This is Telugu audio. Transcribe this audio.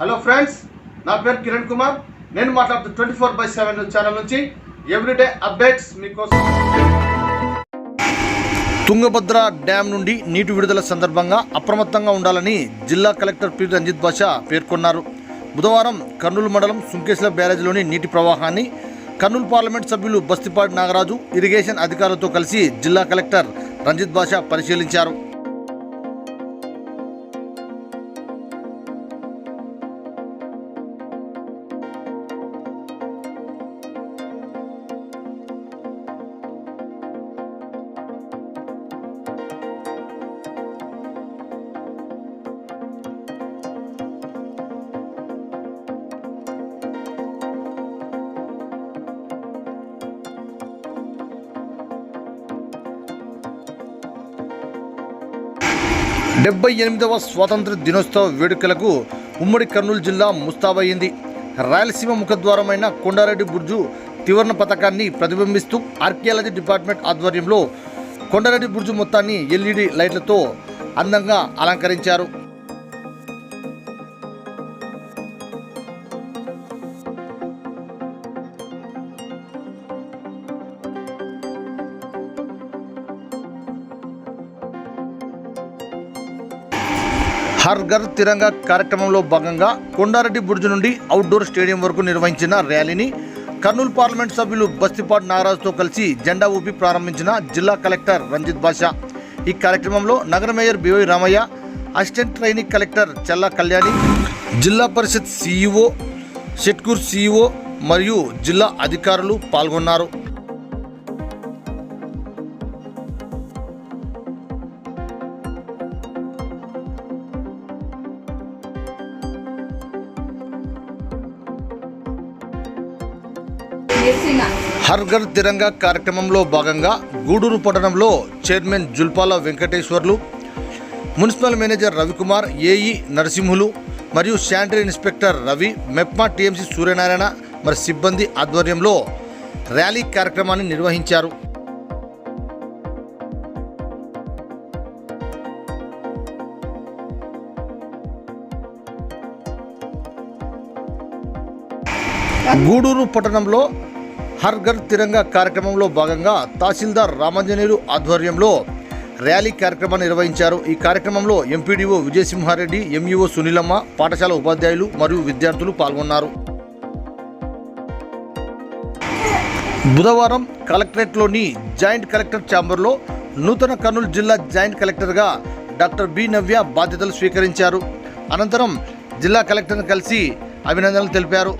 హలో ఫ్రెండ్స్ నా పేరు కిరణ్ కుమార్. నేను మాట్లాడుతూ twenty four by seven channel నుంచి ఎవ్రీడే అప్డేట్స్ మీకోసం. తుంగభద్ర డ్యాం నుండి నీటి విడుదల సందర్భంగా అప్రమత్తంగా ఉండాలని జిల్లా కలెక్టర్ పి రంజిత్ బాషా పేర్కొన్నారు. బుధవారం కర్నూలు మండలం సుంకేశ్ల బ్యారేజ్లోని నీటి ప్రవాహాన్ని కర్నూలు పార్లమెంట్ సభ్యులు బస్తిపాటి నాగరాజు ఇరిగేషన్ అధికారులతో కలిసి జిల్లా కలెక్టర్ రంజిత్ బాషా పరిశీలించారు. డెబ్బై ఎనిమిదవ స్వాతంత్ర దినోత్సవ వేడుకలకు ఉమ్మడి కర్నూలు జిల్లా ముస్తాబయ్యింది రాయలసీమ ముఖద్వారమైన కొండారెడ్డి బుర్జు త్రివర్ణ పథకాన్ని ప్రతిబింబిస్తూ ఆర్కియాలజీ డిపార్ట్మెంట్ ఆధ్వర్యంలో కొండారెడ్డి బుర్జు మొత్తాన్ని ఎల్ఈడి లైట్లతో అందంగా అలంకరించారు. హర్ ఘర్ తిరంగా కార్యక్రమంలో భాగంగా కొండారెడ్డి బుర్జు నుండి అవుట్డోర్ స్టేడియం వరకు నిర్వహించిన ర్యాలీని కర్నూలు పార్లమెంట్ సభ్యులు బస్తిపాటి నాగరాజుతో కలిసి జెండా ఊపి ప్రారంభించిన జిల్లా కలెక్టర్ రంజిత్ బాషా. ఈ కార్యక్రమంలో నగర mayor BY Ramaiah assistant training collector Challa Kalyani Zilla Parishad CEO షెట్కూర్ CEO మరియు జిల్లా అధికారులు పాల్గొన్నారు. హర్ ఘర్ తిరంగా కార్యక్రమంలో భాగంగా గూడూరు పట్టణంలో chairman Julpala Venkateswarlu municipal manager Ravikumar AE Narasimhulu మరియు sanitary inspector Ravi MEPMA TMC Suryanarayana మరి సిబ్బంది ఆధ్వర్యంలో ర్యాలీ కార్యక్రమాన్ని నిర్వహించారు. గూడూరు పట్టణంలో హర్ ఘర్ తిరంగా కార్యక్రమంలో భాగంగా తహసీల్దార్ రామాంజనేయులు ఆధ్వర్యంలో ర్యాలీ కార్యక్రమాన్ని నిర్వహించారు. ఈ కార్యక్రమంలో ఎంపీడీఓ విజయసింహారెడ్డి ఎంఈఓ సునీలమ్మ పాఠశాల ఉపాధ్యాయులు మరియు విద్యార్థులు పాల్గొన్నారు. బుధవారం కలెక్టరేట్లోని జాయింట్ కలెక్టర్ ఛాంబర్లో నూతన కర్నూలు జిల్లా జాయింట్ కలెక్టర్గా డాక్టర్ బి నవ్య బాధ్యతలు స్వీకరించారు. అనంతరం జిల్లా కలెక్టర్ను కలిసి అభినందనలు తెలిపారు.